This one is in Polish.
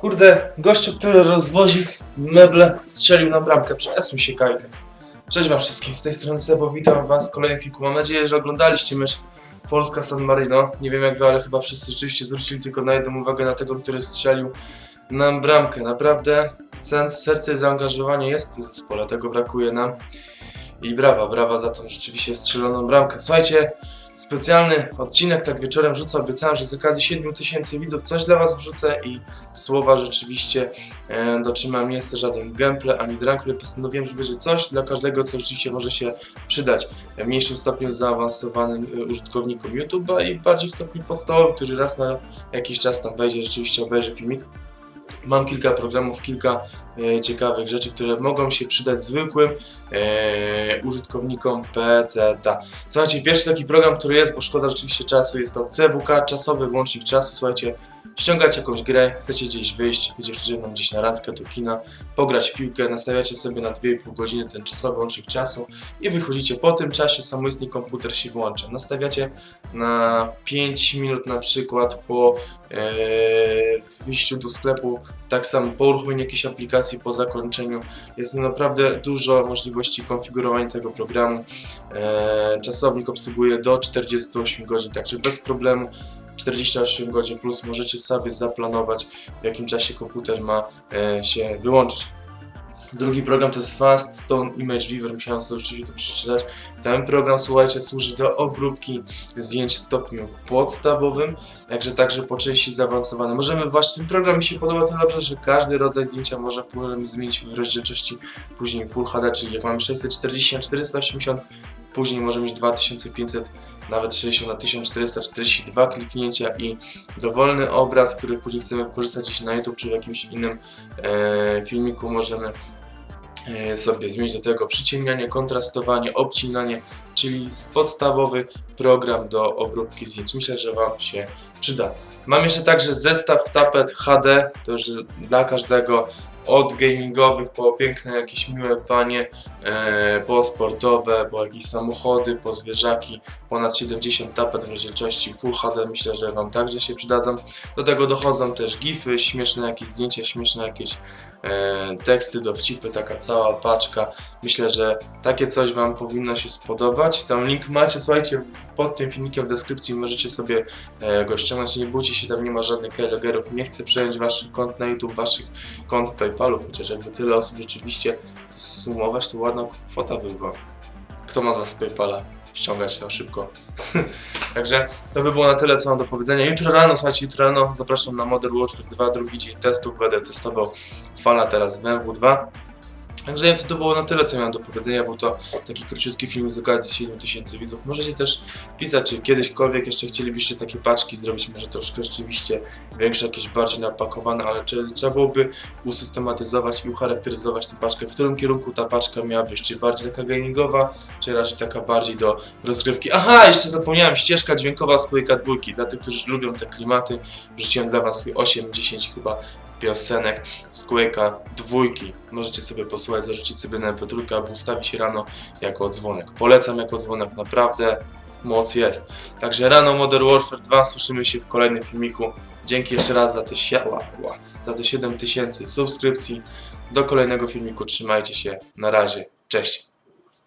Kurde, gościu, który rozwozi meble, strzelił na bramkę. Przesuń się, Kajtek. Cześć wam wszystkim, z tej strony Sebo, witam was w kolejnym filmu. Mam nadzieję, że oglądaliście mecz Polska-San Marino. Nie wiem jak wy, ale chyba wszyscy rzeczywiście zwrócili tylko na jedną uwagę na tego, który strzelił nam bramkę. Naprawdę sens, serce i zaangażowanie jest w tym zespole, tego brakuje nam. I brawa, brawa za tą rzeczywiście strzeloną bramkę. Słuchajcie, specjalny odcinek tak wieczorem wrzucę. Obiecałem, że z okazji 7000 widzów coś dla was wrzucę i słowa rzeczywiście e, dotrzymam. Nie jest to żaden gameplay ani drankplay. Postanowiłem, że będzie coś dla każdego, co rzeczywiście może się przydać. W mniejszym stopniu zaawansowanym e, użytkownikom YouTube'a i bardziej w stopniu podstawowym, który raz na jakiś czas tam wejdzie, rzeczywiście obejrzy filmik. Mam kilka programów, kilka ciekawych rzeczy, które mogą się przydać zwykłym e, użytkownikom PC. Słuchajcie, pierwszy taki program, który jest, bo szkoda rzeczywiście czasu, jest to CWK, czasowy włącznik czasu. Słuchajcie, ściągacie jakąś grę, chcecie gdzieś wyjść, idzie dziewczyną gdzieś na randkę do kina, pograć w piłkę, nastawiacie sobie na 2,5 godziny ten czasowy łącznik czasu i wychodzicie. Po tym czasie samoistny komputer się włącza. Nastawiacie na 5 minut na przykład po e, wyjściu do sklepu, tak samo po uruchomieniu jakiejś aplikacji, po zakończeniu. Jest naprawdę dużo możliwości konfigurowania tego programu. E, czasownik obsługuje do 48 godzin, także bez problemu 48 godzin plus możecie sobie zaplanować w jakim czasie komputer ma e, się wyłączyć. Drugi program to jest Fast Stone Image Viewer, musiałem sobie oczywiście to przeczytać. Ten program, słuchajcie, służy do obróbki zdjęć w stopniu podstawowym, jakże także po części zaawansowane. Możemy właśnie, ten program mi się podoba to dobrze, że każdy rodzaj zdjęcia może zmienić w rozdzielczości później Full HD, czyli jak mamy 640 na 480, później możemy mieć 2500 nawet 60 na 1442 kliknięcia i dowolny obraz, który później chcemy wykorzystać gdzieś na YouTube czy w jakimś innym e, filmiku możemy e, sobie zmienić do tego przyciemnianie, kontrastowanie, obcinanie, czyli podstawowy program do obróbki zdjęć. Myślę, że Wam się przyda. Mam jeszcze także zestaw tapet HD, to już dla każdego od gamingowych po piękne jakieś miłe panie, e, po sportowe, po jakieś samochody, po zwierzaki, ponad 70 tapet w rozdzielczości Full HD, myślę, że Wam także się przydadzą. Do tego dochodzą też gify, śmieszne jakieś zdjęcia, śmieszne jakieś e, teksty, dowcipy, taka cała paczka. Myślę, że takie coś Wam powinno się spodobać. Tam link macie, słuchajcie, pod tym filmikiem w deskrypcji możecie sobie e, go ściągnąć. Nie bójcie się, tam nie ma żadnych keylogerów. Nie chcę przejąć Waszych kont na YouTube, Waszych kont PayPalów, chociaż jakby tyle osób rzeczywiście sumować, to ładna kwota by była. Kto ma z Was PayPala? Ściągać się szybko. Także to by było na tyle, co mam do powiedzenia. Jutro rano, słuchajcie, jutro rano zapraszam na Modern Warfare 2, drugi dzień testów. Będę testował fala teraz w MW2. Także to, to było na tyle, co miałem do powiedzenia. Był to taki króciutki film z okazji 7000 widzów. Możecie też pisać, czy kiedyśkolwiek jeszcze chcielibyście takie paczki zrobić, może troszkę rzeczywiście większe, jakieś bardziej napakowane, ale czy, trzeba byłoby usystematyzować i ucharakteryzować tę paczkę, w którym kierunku ta paczka miała być, czy bardziej taka gamingowa, czy raczej taka bardziej do rozgrywki. Aha, jeszcze zapomniałem, ścieżka dźwiękowa z Quake'a dwójki. Dla tych, którzy lubią te klimaty, wrzuciłem dla Was 8-10 chyba piosenek z Quake'a dwójki. Możecie sobie posłuchać, zarzucić sobie na MP3 albo ustawić rano jako dzwonek. Polecam jako dzwonek, naprawdę moc jest. Także rano Modern Warfare 2, słyszymy się w kolejnym filmiku. Dzięki jeszcze raz za te, sie- ła, ła, za te 7000 subskrypcji. Do kolejnego filmiku, trzymajcie się, na razie, cześć.